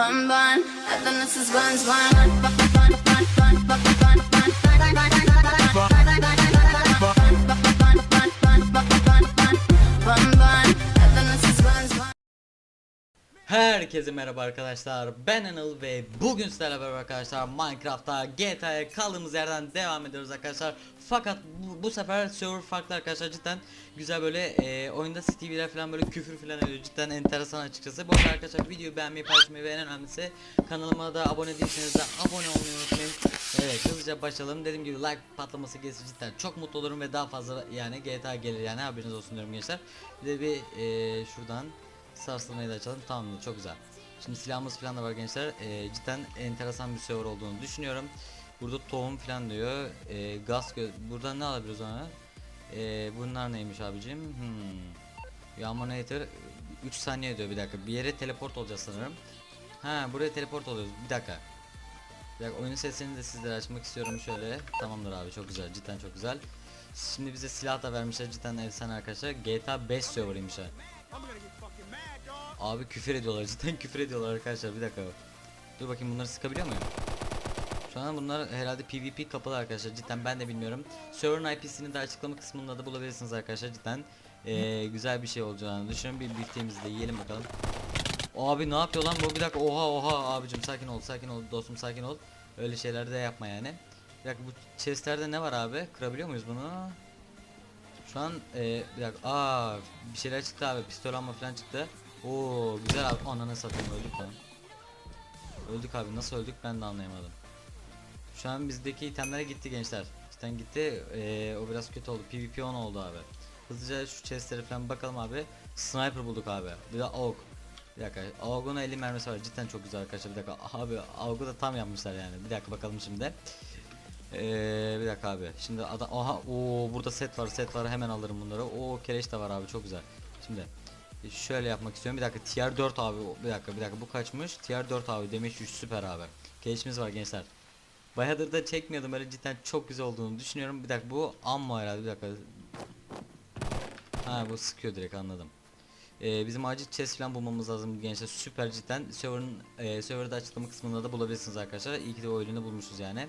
bun bun. Nothing this is buns bun. Bun bun bun bun bun bun bun bun. Bun bun bun bun Herkese merhaba arkadaşlar. Ben Anıl ve bugün sizlerle beraber arkadaşlar Minecraft'ta GTA'ya kaldığımız yerden devam ediyoruz arkadaşlar. Fakat bu, bu sefer server farklı arkadaşlar. Cidden güzel böyle e, oyunda CTV'ler falan böyle küfür falan ediyor. Cidden enteresan açıkçası. Bu arada arkadaşlar videoyu beğenmeyi paylaşmayı ve en önemlisi kanalıma da abone değilseniz de abone olmayı unutmayın. Evet hızlıca başlayalım. Dediğim gibi like patlaması gelirse cidden çok mutlu olurum ve daha fazla yani GTA gelir yani. Haberiniz olsun diyorum gençler. Bir de bir e, şuradan sarsılmayı da açalım. Tamamdır çok güzel. Şimdi silahımız falan da var gençler. Ee, cidden enteresan bir server olduğunu düşünüyorum. Burada tohum falan diyor. Ee, gaz gö buradan ne alabiliriz ona? Ee, bunlar neymiş abicim? Hmm. Yağmanator 3 saniye diyor bir dakika. Bir yere teleport olacağız sanırım. Ha buraya teleport oluyoruz. Bir dakika. Bir dakika oyunun sesini de sizlere açmak istiyorum şöyle. Tamamdır abi çok güzel. Cidden çok güzel. Şimdi bize silah da vermişler. Cidden efsane arkadaşlar. GTA 5 serverıymış ha Abi küfür ediyorlar cidden küfür ediyorlar arkadaşlar. Bir dakika. Dur bakayım bunları sıkabiliyor muyum? Şu an bunlar herhalde PvP kapalı arkadaşlar. Cidden ben de bilmiyorum. Server'ın IP'sini de açıklama kısmında da bulabilirsiniz arkadaşlar. Cidden ee, Güzel bir şey olacağını düşünüyorum. Bir birlikteğimizi de yiyelim bakalım. Abi ne yapıyor lan bu? Bir dakika. Oha oha abicim. Sakin ol sakin ol dostum sakin ol. Öyle şeyler de yapma yani. Bir dakika bu chestlerde ne var abi? Kırabiliyor muyuz bunu? Şu an e, bir dakika. Aa bir şeyler çıktı abi. Pistol alma falan çıktı Oo güzel abi. Ananı satayım öldük lan. Öldük abi. Nasıl öldük ben de anlayamadım. Şu an bizdeki itemlere gitti gençler. Cidden gitti. Ee, o biraz kötü oldu. PvP 10 oldu abi. Hızlıca şu chestlere falan bakalım abi. Sniper bulduk abi. Bir de AUG. Bir dakika. AUG'un 50 mermisi var. Cidden çok güzel arkadaşlar. Bir dakika. Abi AUG'u da tam yapmışlar yani. Bir dakika bakalım şimdi. Ee, bir dakika abi. Şimdi adam aha o burada set var, set var. Hemen alırım bunları. O keleş de var abi. Çok güzel. Şimdi şöyle yapmak istiyorum. Bir dakika tier 4 abi. Bir dakika, bir dakika bu kaçmış? Tier 4 abi. Demiş 3 süper abi. Keleşimiz var gençler. Bayağıdır da çekmiyordum. Böyle cidden çok güzel olduğunu düşünüyorum. Bir dakika bu ammo herhalde. Bir dakika. Ha bu sıkıyor direkt anladım. Ee, bizim acil chest falan bulmamız lazım gençler. Süper cidden. Server'ın e, server'da açıklama kısmında da bulabilirsiniz arkadaşlar. İyi ki de oyunu bulmuşuz yani.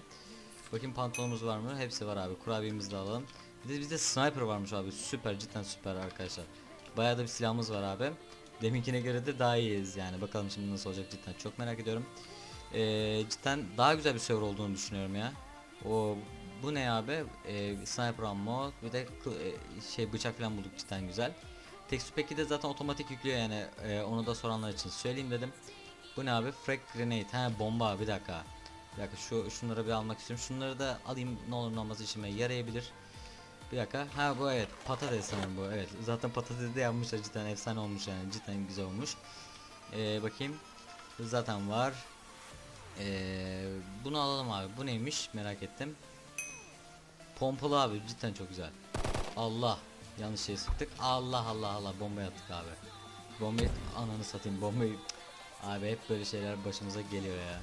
Bakayım pantolonumuz var mı? Hepsi var abi. Kurabiyemizi de alalım. Bir de bizde sniper varmış abi. Süper cidden süper arkadaşlar. Bayağı da bir silahımız var abi. Deminkine göre de daha iyiyiz yani. Bakalım şimdi nasıl olacak cidden. Çok merak ediyorum. Ee, cidden daha güzel bir server olduğunu düşünüyorum ya. O bu ne abi? Ee, sniper ammo bir de e, şey bıçak falan bulduk cidden güzel. Texture pack'i de zaten otomatik yüklüyor yani. Ee, onu da soranlar için söyleyeyim dedim. Bu ne abi? Frag grenade. Ha bomba bir dakika. Bir dakika şu şunları bir almak istiyorum. Şunları da alayım ne olur ne olmaz işime yarayabilir. Bir dakika. Ha bu evet patates sanırım bu. Evet zaten patatesi de yapmışlar cidden efsane olmuş yani cidden güzel olmuş. Ee, bakayım. Zaten var. Ee, bunu alalım abi. Bu neymiş merak ettim. Pompalı abi cidden çok güzel. Allah yanlış şey sıktık. Allah Allah Allah bomba attık abi. Bombayı ananı satayım bombayı. Abi hep böyle şeyler başımıza geliyor ya.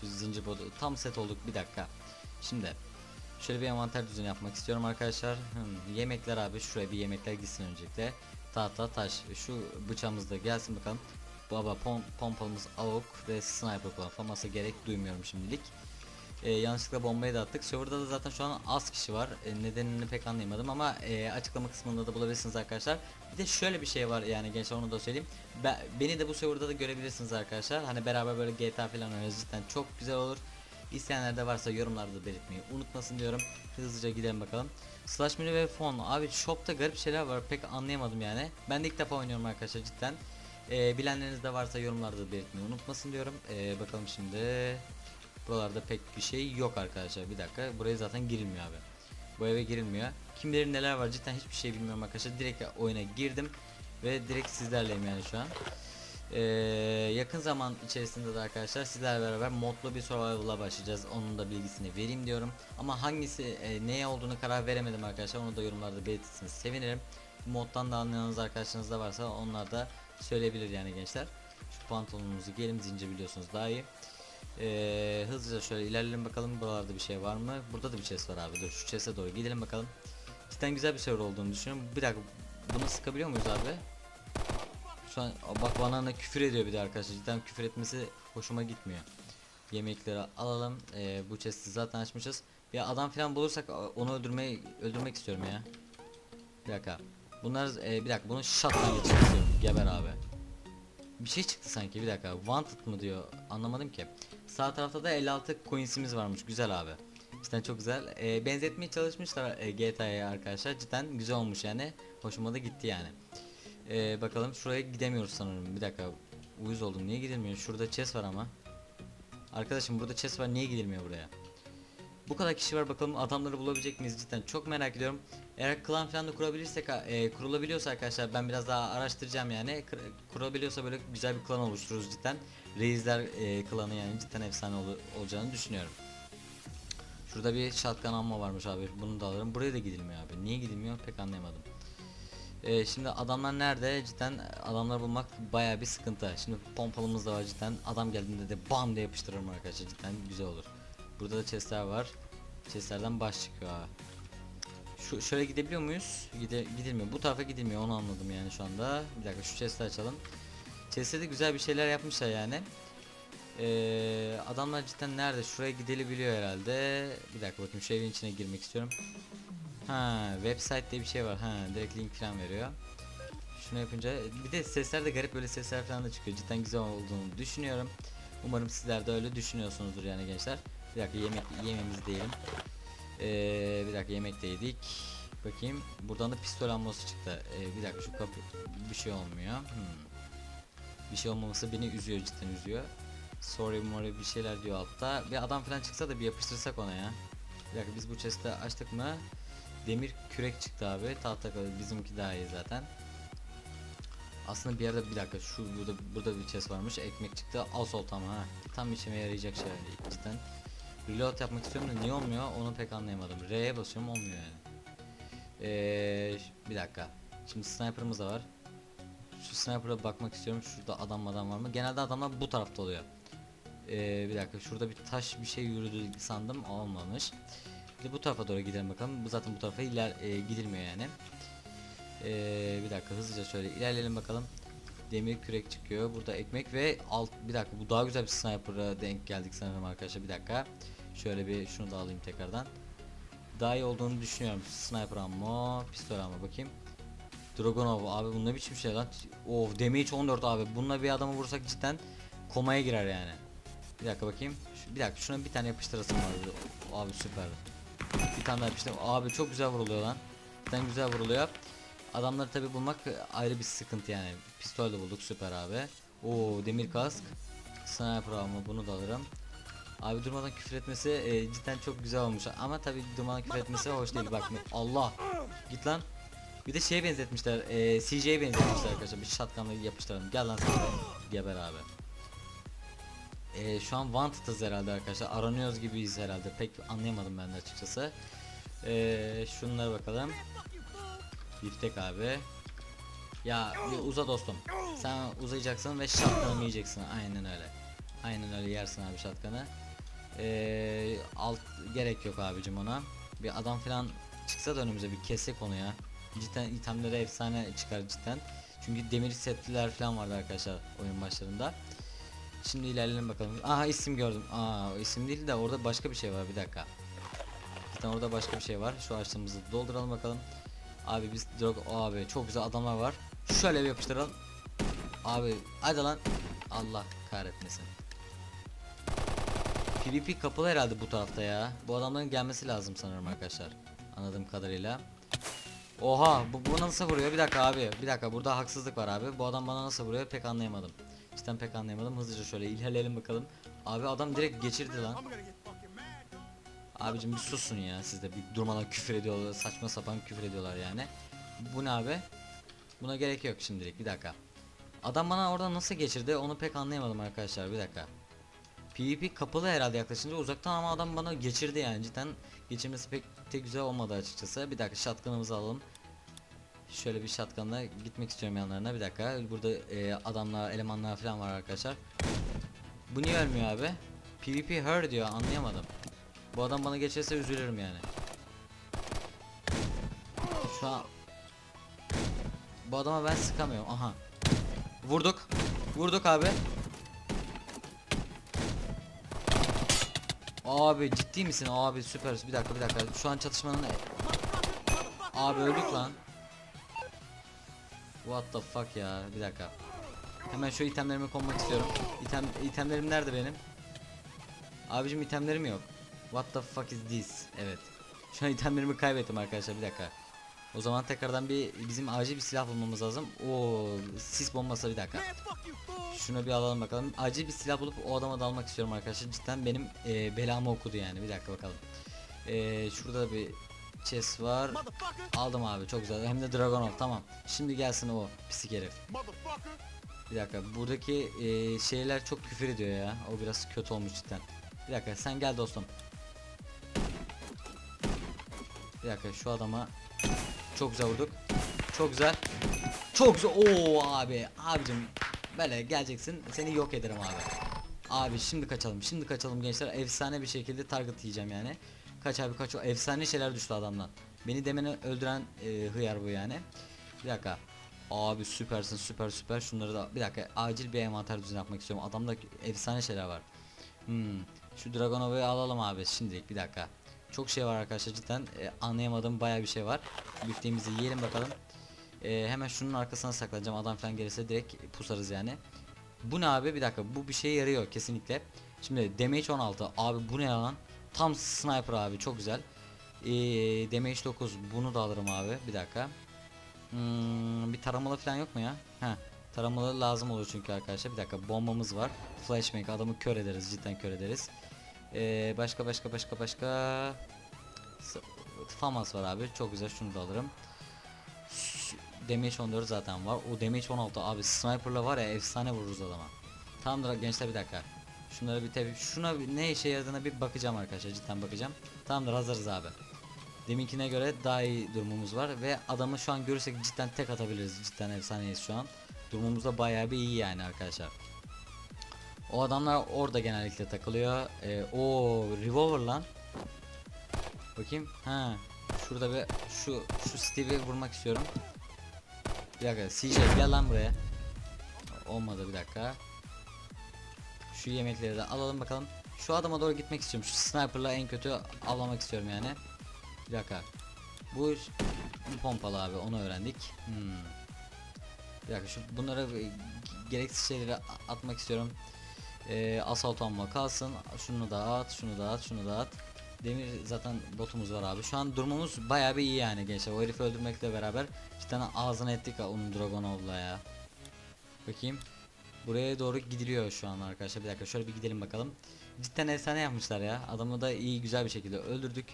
Şu zincir bodu tam set olduk bir dakika. Şimdi şöyle bir envanter düzeni yapmak istiyorum arkadaşlar. Hmm, yemekler abi şuraya bir yemekler gitsin öncelikle. Tahta taş şu bıçağımız da gelsin bakalım. Baba pom pompamız avuk ve sniper kullan. Faması gerek duymuyorum şimdilik. Ee, yanlışlıkla bombayı da attık. Serverda da zaten şu an az kişi var. Ee, nedenini pek anlayamadım ama e, açıklama kısmında da bulabilirsiniz arkadaşlar. Bir de şöyle bir şey var yani gençler onu da söyleyeyim. Be- beni de bu serverda da görebilirsiniz arkadaşlar. Hani beraber böyle GTA falan oynarız cidden çok güzel olur. İsteyenler de varsa yorumlarda belirtmeyi unutmasın diyorum. Hızlıca gidelim bakalım. Slash menü ve fon. Abi shopta garip şeyler var pek anlayamadım yani. Ben de ilk defa oynuyorum arkadaşlar cidden. Ee, bilenleriniz de varsa yorumlarda belirtmeyi unutmasın diyorum. Ee, bakalım şimdi. Buralarda pek bir şey yok arkadaşlar. Bir dakika. Buraya zaten girilmiyor abi. Bu eve girilmiyor. Kim bilir neler var cidden hiçbir şey bilmiyorum arkadaşlar. Direkt oyuna girdim ve direkt sizlerleyim yani şu an. Ee, yakın zaman içerisinde de arkadaşlar sizlerle beraber modlu bir survival'a başlayacağız. Onun da bilgisini vereyim diyorum. Ama hangisi e, neye olduğunu karar veremedim arkadaşlar. Onu da yorumlarda belirtirseniz sevinirim. Moddan da anlayanınız arkadaşlarınız da varsa onlar da söyleyebilir yani gençler. Şu pantolonumuzu giyelim zincir biliyorsunuz daha iyi. Ee, hızlıca şöyle ilerleyelim bakalım buralarda bir şey var mı? Burada da bir chest var abi. Dur şu chest'e doğru gidelim bakalım. Cidden güzel bir server olduğunu düşünüyorum. Bir dakika bunu sıkabiliyor muyuz abi? Şu an bak bana da küfür ediyor bir de arkadaşlar. Cidden küfür etmesi hoşuma gitmiyor. Yemekleri alalım. Ee, bu chest'i zaten açmışız. Bir adam falan bulursak onu öldürmeyi öldürmek istiyorum ya. Bir dakika. Bunlar e, bir dakika bunu shot'tan geçirmek istiyorum. Geber abi. Bir şey çıktı sanki bir dakika. Wanted mı diyor. Anlamadım ki. Sağ tarafta da 56 coins'imiz varmış. Güzel abi. Cidden çok güzel. E, benzetmeye çalışmışlar e, GTA'ya arkadaşlar. Cidden güzel olmuş yani. Hoşuma da gitti yani. E, bakalım şuraya gidemiyoruz sanırım. Bir dakika. Uyuz oldum. Niye gidilmiyor? Şurada chest var ama. Arkadaşım burada chest var. Niye gidilmiyor buraya? Bu kadar kişi var bakalım adamları bulabilecek miyiz cidden çok merak ediyorum. Eğer klan falan da kurabilirsek e, kurulabiliyorsa arkadaşlar ben biraz daha araştıracağım yani kurulabiliyorsa böyle güzel bir klan oluştururuz cidden. Reisler e, klanı yani cidden efsane ol- olacağını düşünüyorum. Şurada bir shotgun ammo varmış abi bunu da alırım. Buraya da gidilmiyor abi. Niye gidilmiyor pek anlayamadım. E, şimdi adamlar nerede? Cidden adamlar bulmak baya bir sıkıntı. Şimdi pompalımız da var cidden. Adam geldiğinde de bam diye yapıştırırım arkadaşlar cidden güzel olur. Burada da chestler var. Chestlerden baş çıkıyor. Şu şöyle gidebiliyor muyuz? Gide gidilmiyor. Bu tarafa gidilmiyor. Onu anladım yani şu anda. Bir dakika şu chest'i açalım. Chest'te de güzel bir şeyler yapmışlar yani. Ee, adamlar cidden nerede? Şuraya gidilebiliyor herhalde. Bir dakika bakayım şu evin içine girmek istiyorum. Ha, website diye bir şey var. Ha, direkt link falan veriyor. Şunu yapınca bir de sesler de garip böyle sesler falan da çıkıyor. Cidden güzel olduğunu düşünüyorum. Umarım sizler de öyle düşünüyorsunuzdur yani gençler. Bir dakika yemek yememiz diyelim. Ee, bir dakika yemek de yedik. Bakayım. Buradan da pistol ammosu çıktı. Ee, bir dakika şu kapı bir şey olmuyor. Hmm. Bir şey olmaması beni üzüyor cidden üzüyor. Sorry more bir şeyler diyor altta. Bir adam falan çıksa da bir yapıştırsak ona ya. Bir dakika biz bu chest'i açtık mı? Demir kürek çıktı abi. Tahta kalır. Bizimki daha iyi zaten. Aslında bir yerde bir dakika şu burada burada bir chest varmış. Ekmek çıktı. Asol tam ha. Tam işime yarayacak şey cidden. Reload yapmak istiyorum da niye olmuyor onu pek anlayamadım. R'ye basıyorum olmuyor yani. Ee, bir dakika. Şimdi sniper'ımız da var. Şu sniper'a bakmak istiyorum. Şurada adam adam var mı? Genelde adamlar bu tarafta oluyor. Ee, bir dakika şurada bir taş bir şey yürüdü sandım olmamış. De bu tarafa doğru gidelim bakalım. Bu zaten bu tarafa iler e, gidilmiyor yani. Ee, bir dakika hızlıca şöyle ilerleyelim bakalım. Demir kürek çıkıyor. Burada ekmek ve alt bir dakika bu daha güzel bir sniper'a denk geldik sanırım arkadaşlar. Bir dakika. Şöyle bir şunu da alayım tekrardan. Daha iyi olduğunu düşünüyorum. Sniper ammo, pistol ammo bakayım. Dragonov abi bu ne biçim şey lan? Of damage 14 abi. Bununla bir adamı vursak cidden komaya girer yani. Bir dakika bakayım. Bir dakika şuna bir tane yapıştırasım var. Abi süper. Bir tane daha yapıştır. Abi çok güzel vuruluyor lan. Cidden güzel vuruluyor. Adamları tabi bulmak ayrı bir sıkıntı yani. Pistol de bulduk süper abi. Oo demir kask. Sniper ammo bunu da alırım. Abi durmadan küfür etmesi e, cidden çok güzel olmuş ama tabi durmadan küfür etmesi hoş değil bak Allah git lan bir de şeye benzetmişler e, CJ'ye benzetmişler arkadaşlar bir shotgun'la yapıştıralım gel lan sen geber abi e, şu an wanted'ız herhalde arkadaşlar. Aranıyoruz gibiyiz herhalde. Pek anlayamadım ben de açıkçası. E, şunlara bakalım. Biftek abi. Ya uza dostum. Sen uzayacaksın ve shotgun'ı yiyeceksin. Aynen öyle. Aynen öyle yersin abi shotgun'ı. Ee, alt gerek yok abicim ona. Bir adam falan çıksa da önümüze bir kessek onu ya. Cidden itemlere efsane çıkar cidden. Çünkü demir setliler falan vardı arkadaşlar oyun başlarında. Şimdi ilerleyelim bakalım. Aha isim gördüm. Aa o isim değil de orada başka bir şey var bir dakika. Cidden orada başka bir şey var. Şu açtığımızı dolduralım bakalım. Abi biz drog abi çok güzel adamlar var. Şöyle bir yapıştıralım. Abi hadi lan. Allah kahretmesin. PvP kapalı herhalde bu tarafta ya. Bu adamların gelmesi lazım sanırım arkadaşlar. Anladığım kadarıyla. Oha bu, bu nasıl vuruyor? Bir dakika abi. Bir dakika burada haksızlık var abi. Bu adam bana nasıl vuruyor pek anlayamadım. Cidden pek anlayamadım. Hızlıca şöyle ilerleyelim bakalım. Abi adam direkt geçirdi lan. Abicim bir susun ya siz de bir durmadan küfür ediyorlar. Saçma sapan küfür ediyorlar yani. Bu ne abi? Buna gerek yok şimdilik. Bir dakika. Adam bana orada nasıl geçirdi onu pek anlayamadım arkadaşlar. Bir dakika. PvP kapalı herhalde yaklaşınca uzaktan ama adam bana geçirdi yani cidden geçirmesi pek de güzel olmadı açıkçası. Bir dakika shotgun'ımızı alalım. Şöyle bir shotgun'la gitmek istiyorum yanlarına bir dakika. Burada e, adamlar, elemanlar falan var arkadaşlar. Bu niye ölmüyor abi? PvP her diyor anlayamadım. Bu adam bana geçerse üzülürüm yani. Şu an bu adama ben sıkamıyorum. Aha. Vurduk. Vurduk abi. Abi ciddi misin? Abi süper. Bir dakika bir dakika. Şu an çatışmanın Abi öldük lan. What the fuck ya? Bir dakika. Hemen şu itemlerimi konmak istiyorum. İtem itemlerim nerede benim? Abicim itemlerim yok. What the fuck is this? Evet. Şu an itemlerimi kaybettim arkadaşlar bir dakika. O zaman tekrardan bir bizim acil bir silah bulmamız lazım. Oo sis bombası bir dakika. Şunu bir alalım bakalım. Acil bir silah bulup o adama dalmak istiyorum arkadaşlar. Cidden benim e, belamı okudu yani. Bir dakika bakalım. E, şurada bir chest var. Aldım abi çok güzel. Hem de Dragonov tamam. Şimdi gelsin o pislik herif. Bir dakika buradaki e, şeyler çok küfür ediyor ya. O biraz kötü olmuş cidden. Bir dakika sen gel dostum. Bir dakika şu adama çok güzel vurduk. Çok güzel. Çok güzel. Oo abi. Abicim böyle geleceksin. Seni yok ederim abi. Abi şimdi kaçalım. Şimdi kaçalım gençler. Efsane bir şekilde target yiyeceğim yani. Kaç abi kaç. O efsane şeyler düştü adamdan. Beni demeni öldüren e, hıyar bu yani. Bir dakika. Abi süpersin süper süper. Şunları da bir dakika acil bir envanter düzen yapmak istiyorum. Adamda efsane şeyler var. Hmm. Şu Dragonov'u alalım abi şimdilik bir dakika. Çok şey var arkadaşlar cidden e, anlayamadığım baya bir şey var. Bifteğimizi yiyelim bakalım. E, hemen şunun arkasına saklanacağım adam falan gelirse direkt pusarız yani. Bu ne abi bir dakika bu bir şeye yarıyor kesinlikle. Şimdi damage 16 abi bu ne lan? Tam sniper abi çok güzel. E, damage 9 bunu da alırım abi bir dakika. Hmm, bir taramalı falan yok mu ya? Heh. Taramalı lazım olur çünkü arkadaşlar. Bir dakika bombamız var. Flashbang adamı kör ederiz cidden kör ederiz. Ee, başka başka başka başka Famas var abi çok güzel şunu da alırım. Damage 14 zaten var. O damage 16 abi sniperla var ya efsane vururuz adama. Tamamdır gençler bir dakika. Şunları bir tabi şuna bir, ne işe yaradığına bir bakacağım arkadaşlar cidden bakacağım. Tamamdır hazırız abi. Deminkine göre daha iyi durumumuz var ve adamı şu an görürsek cidden tek atabiliriz. Cidden efsaneyiz şu an. Durumumuz da bayağı bir iyi yani arkadaşlar. O adamlar orada genellikle takılıyor. Ee, o revolver lan. Bakayım. Ha. Şurada bir şu şu Steve'i vurmak istiyorum. Bir dakika. CJ gel lan buraya. Olmadı bir dakika. Şu yemekleri de alalım bakalım. Şu adama doğru gitmek istiyorum. Şu sniper'la en kötü avlamak istiyorum yani. Bir dakika. Bu, pompalı abi onu öğrendik. Hmm. Bir dakika şu bunlara e, gereksiz şeyleri atmak istiyorum. Ee, assault ammo kalsın. Şunu da at, şunu da at, şunu da at. Demir zaten botumuz var abi. Şu an durumumuz bayağı bir iyi yani gençler. O herifi öldürmekle beraber cidden ağzına ettik onun Dragonov'la ya. Bakayım. Buraya doğru gidiliyor şu an arkadaşlar. Bir dakika şöyle bir gidelim bakalım. Cidden efsane yapmışlar ya. Adamı da iyi güzel bir şekilde öldürdük.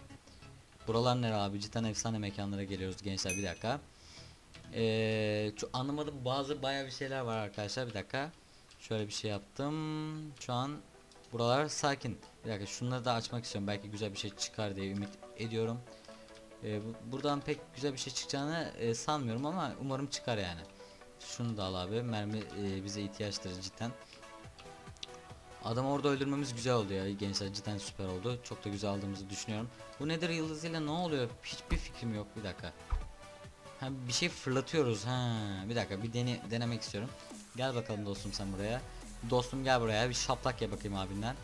Buralar nere abi? Cidden efsane mekanlara geliyoruz gençler bir dakika. Ee, şu anlamadım bazı bayağı bir şeyler var arkadaşlar bir dakika. Şöyle bir şey yaptım. Şu an buralar sakin. Bir dakika şunları da açmak istiyorum. Belki güzel bir şey çıkar diye ümit ediyorum. Ee, bu- buradan pek güzel bir şey çıkacağını e, sanmıyorum ama umarım çıkar yani. Şunu da al abi. Mermi e, bize ihtiyaçtır cidden. Adamı orada öldürmemiz güzel oldu ya gençler cidden süper oldu. Çok da güzel aldığımızı düşünüyorum. Bu nedir yıldızıyla ne oluyor? Hiçbir fikrim yok bir dakika. Ha bir şey fırlatıyoruz ha. Bir dakika bir dene denemek istiyorum. Gel bakalım dostum sen buraya. Dostum gel buraya bir şaplak ya bakayım abinden.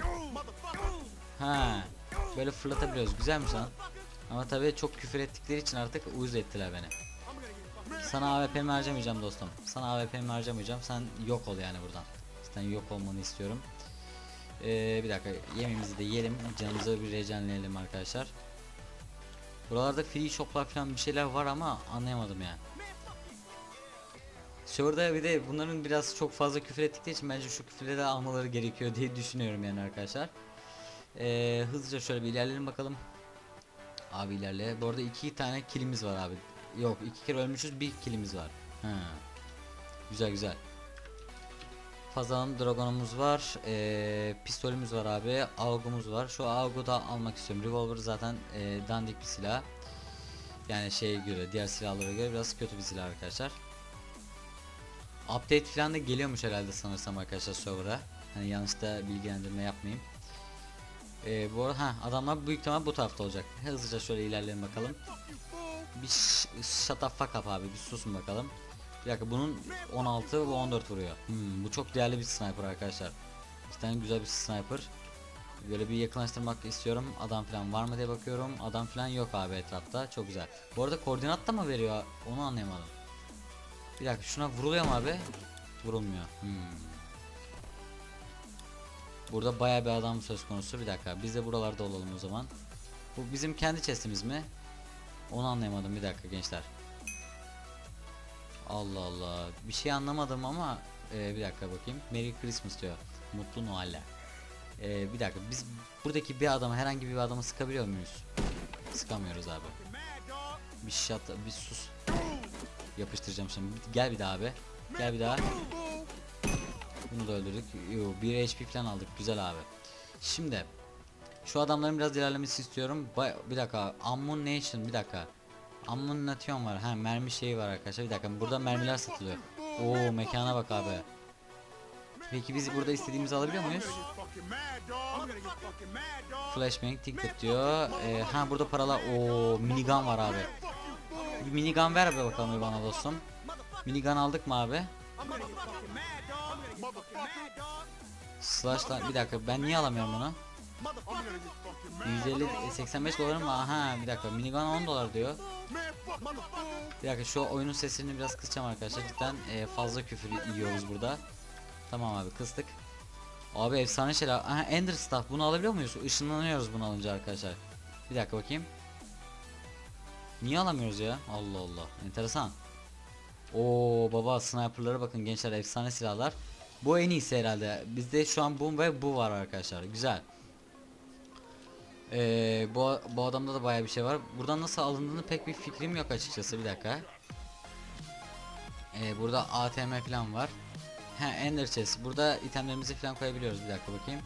Ha. Böyle fırlatabiliyoruz. Güzelmiş lan. Ama tabii çok küfür ettikleri için artık uyuz ettiler beni. Sana AWP'mi harcamayacağım dostum. Sana AWP'mi harcamayacağım. Sen yok ol yani buradan. Sen yok olmanı istiyorum. Ee, bir dakika yemeğimizi de yiyelim. Canımızı bir rejenleyelim arkadaşlar. Buralarda free shoplar falan bir şeyler var ama anlayamadım ya. Şurada bir de bunların biraz çok fazla küfür ettikleri için bence şu küfürleri de almaları gerekiyor diye düşünüyorum yani arkadaşlar. Ee, hızlıca şöyle bir ilerleyelim bakalım. Abi ilerle. Bu arada iki tane kilimiz var abi. Yok iki kere ölmüşüz bir kilimiz var. Ha. Güzel güzel. Fazladan dragonumuz var. Ee, pistolümüz var abi. Augumuz var. Şu augu da almak istiyorum. Revolver zaten e, dandik bir silah. Yani şeye göre diğer silahlara göre biraz kötü bir silah arkadaşlar. Update falan da geliyormuş herhalde sanırsam arkadaşlar server'a. Hani yanlışta bilgilendirme yapmayayım. Ee, bu arada ha, adamlar büyük ihtimal bu tarafta olacak. Hızlıca şöyle ilerleyelim bakalım. Bir shut the fuck up abi bir susun bakalım. Bir dakika bunun 16 bu 14 vuruyor. Hmm, bu çok değerli bir sniper arkadaşlar. Cidden güzel bir sniper. Böyle bir yakınlaştırmak istiyorum. Adam falan var mı diye bakıyorum. Adam falan yok abi etrafta. Çok güzel. Bu arada koordinat da mı veriyor? Onu anlayamadım. Bir dakika şuna vuruluyor mu abi? Vurulmuyor. Hmm. Burada baya bir adam söz konusu. Bir dakika biz de buralarda olalım o zaman. Bu bizim kendi chestimiz mi? Onu anlayamadım bir dakika gençler. Allah Allah. Bir şey anlamadım ama e, bir dakika bakayım. Merry Christmas diyor. Mutlu Noeller. E, bir dakika biz buradaki bir adama herhangi bir adama sıkabiliyor muyuz? Sıkamıyoruz abi. Bir şat bir sus. Yapıştıracağım şimdi. Bir- Gel bir daha abi. Gel bir daha. Bunu da öldürdük. Yo, 1 HP falan aldık. Güzel abi. Şimdi şu adamların biraz ilerlemesi istiyorum. Bay- bir dakika. Ammunition bir dakika. Ammunition var. Ha mermi şeyi var arkadaşlar. Bir dakika. Burada mermiler satılıyor. Oo mekana bak abi. Peki biz burada istediğimizi alabiliyor muyuz? Flashbang ticket diyor. Ee, ha burada paralar. Oo minigun var abi. Bir minigun ver be bakalım bana dostum. Minigun aldık mı abi? Slash'la bir dakika ben niye alamıyorum bunu? 150 e, 85 dolarım var. Aha bir dakika minigun 10 dolar diyor. Bir dakika şu oyunun sesini biraz kısacağım arkadaşlar. Cidden e, fazla küfür yiyoruz burada. Tamam abi kıstık. Abi efsane şeyler. Aha Ender Staff bunu alabiliyor muyuz? Işınlanıyoruz bunu alınca arkadaşlar. Bir dakika bakayım. Niye alamıyoruz ya? Allah Allah. Enteresan. Oo baba sniperlara bakın gençler efsane silahlar. Bu en iyisi herhalde. Bizde şu an bu ve bu var arkadaşlar. Güzel. Ee, bu, bu adamda da baya bir şey var. Buradan nasıl alındığını pek bir fikrim yok açıkçası. Bir dakika. Ee, burada ATM falan var. He Ender Chest. Burada itemlerimizi falan koyabiliyoruz. Bir dakika bakayım.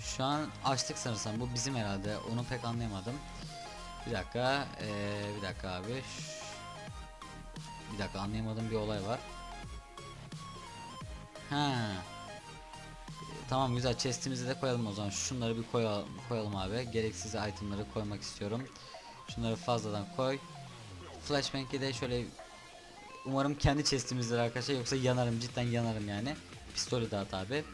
Şu an açtık sanırsam. Bu bizim herhalde. Onu pek anlayamadım. Bir dakika. Ee, bir dakika abi. Bir dakika anlayamadığım bir olay var. Ha. Tamam güzel chestimizi de koyalım o zaman. Şunları bir koyalım, koyalım abi. Gereksiz itemları koymak istiyorum. Şunları fazladan koy. Flashbang'i de şöyle umarım kendi chestimizdir arkadaşlar yoksa yanarım cidden yanarım yani. Pistolü dağıt abi.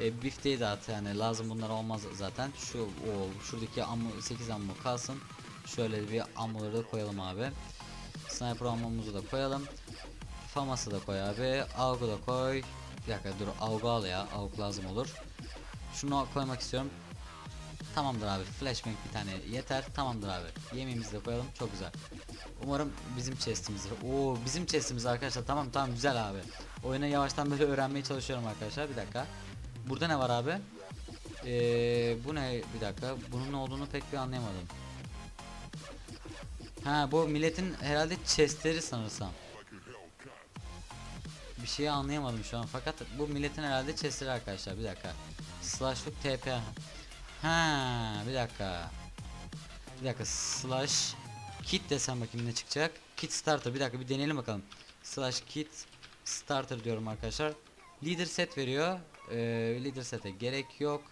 E, bifteyi dağıt yani lazım bunlar olmaz zaten. Şu o şuradaki ammo 8 ammo kalsın. Şöyle bir ammoları da koyalım abi. Sniper ammomuzu da koyalım. Famas'ı da koy abi. Aug'u da koy. Bir dakika dur Aug'u al ya. Aug lazım olur. Şunu koymak istiyorum. Tamamdır abi. Flashbang bir tane yeter. Tamamdır abi. Yemeğimizi de koyalım. Çok güzel. Umarım bizim chestimizdir. Oo bizim chestimiz arkadaşlar. Tamam tamam güzel abi. Oyuna yavaştan böyle öğrenmeye çalışıyorum arkadaşlar. Bir dakika. Burada ne var abi? Ee, bu ne? Bir dakika. Bunun ne olduğunu pek bir anlayamadım. Ha bu milletin herhalde chestleri sanırsam. Bir şeyi anlayamadım şu an fakat bu milletin herhalde chestleri arkadaşlar bir dakika. Slashlık TP. Ha bir dakika. Bir dakika slash kit desem bakayım ne çıkacak. Kit starter bir dakika bir deneyelim bakalım. Slash kit starter diyorum arkadaşlar. Leader set veriyor. Ee, leader sete gerek yok.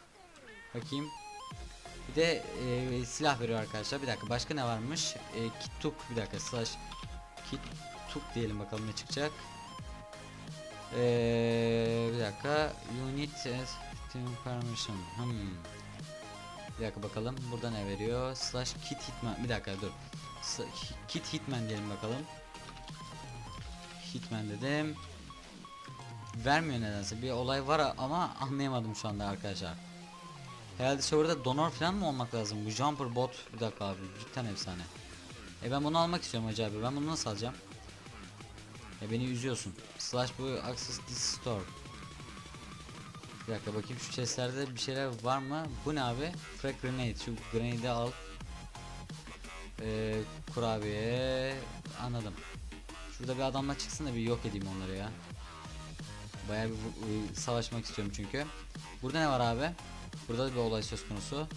Bakayım. Bir de e, silah veriyor arkadaşlar. Bir dakika başka ne varmış? E, kit tuk bir dakika slash kit tuk diyelim bakalım ne çıkacak. Ee, bir dakika. Unit team permission. Hmm. Bir dakika bakalım. Burada ne veriyor? Slash kit hitman. Bir dakika dur. Kit hitman diyelim bakalım. Hitman dedim. Vermiyor nedense. Bir olay var ama anlayamadım şu anda arkadaşlar. Herhalde serverda donor falan mı olmak lazım? Bu jumper bot. Bir dakika abi. Cidden efsane. E ben bunu almak istiyorum hacı abi. Ben bunu nasıl alacağım? Ya beni üzüyorsun. Slash bu access this store. Bir dakika bakayım şu chestlerde bir şeyler var mı? Bu ne abi? Frag grenade. Şu grenade'i al. Ee, kurabiye. Anladım. Şurada bir adamla çıksın da bir yok edeyim onları ya. Bayağı bir ıı, savaşmak istiyorum çünkü. Burada ne var abi? Burada da bir olay söz konusu.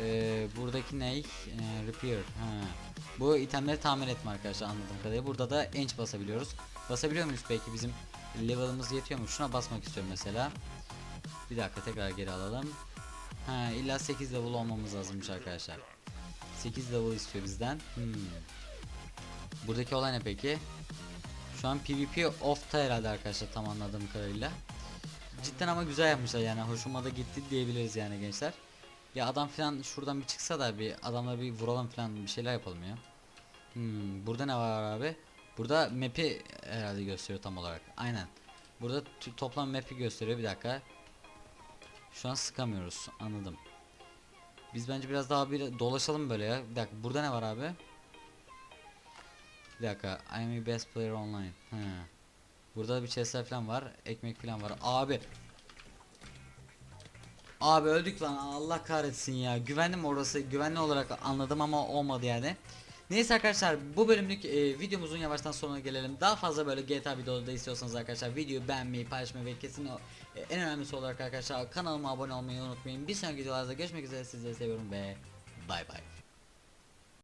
Ee, buradaki ne? Ee, repair. Ha. Bu itemleri tamir etme arkadaşlar anladığım kadarıyla. Burada da ench basabiliyoruz. Basabiliyor muyuz peki bizim level'ımız yetiyor mu? Şuna basmak istiyorum mesela. Bir dakika tekrar geri alalım. Ha illa 8 level olmamız lazımmış arkadaşlar. 8 level istiyor bizden. Hmm. Buradaki olay ne peki? Şu an PvP off'ta herhalde arkadaşlar tam anladığım kadarıyla. Cidden ama güzel yapmışlar yani hoşuma da gitti diyebiliriz yani gençler. Ya adam falan şuradan bir çıksa da bir adamla bir vuralım falan bir şeyler yapalım ya. Hmm, burada ne var abi? Burada map'i herhalde gösteriyor tam olarak. Aynen. Burada toplam map'i gösteriyor bir dakika. Şu an sıkamıyoruz anladım. Biz bence biraz daha bir dolaşalım böyle ya. Bir dakika burada ne var abi? Bir dakika. I am best player online. He. Burada bir chestler falan var. Ekmek falan var. Abi. Abi öldük lan. Allah kahretsin ya. Güvendim orası. Güvenli olarak anladım ama olmadı yani. Neyse arkadaşlar bu bölümlük e, videomuzun yavaştan sonuna gelelim. Daha fazla böyle GTA videoları da istiyorsanız arkadaşlar videoyu beğenmeyi, paylaşmayı ve kesin o- e, en önemlisi olarak arkadaşlar kanalıma abone olmayı unutmayın. Bir sonraki videolarda görüşmek üzere sizleri seviyorum ve bay bay.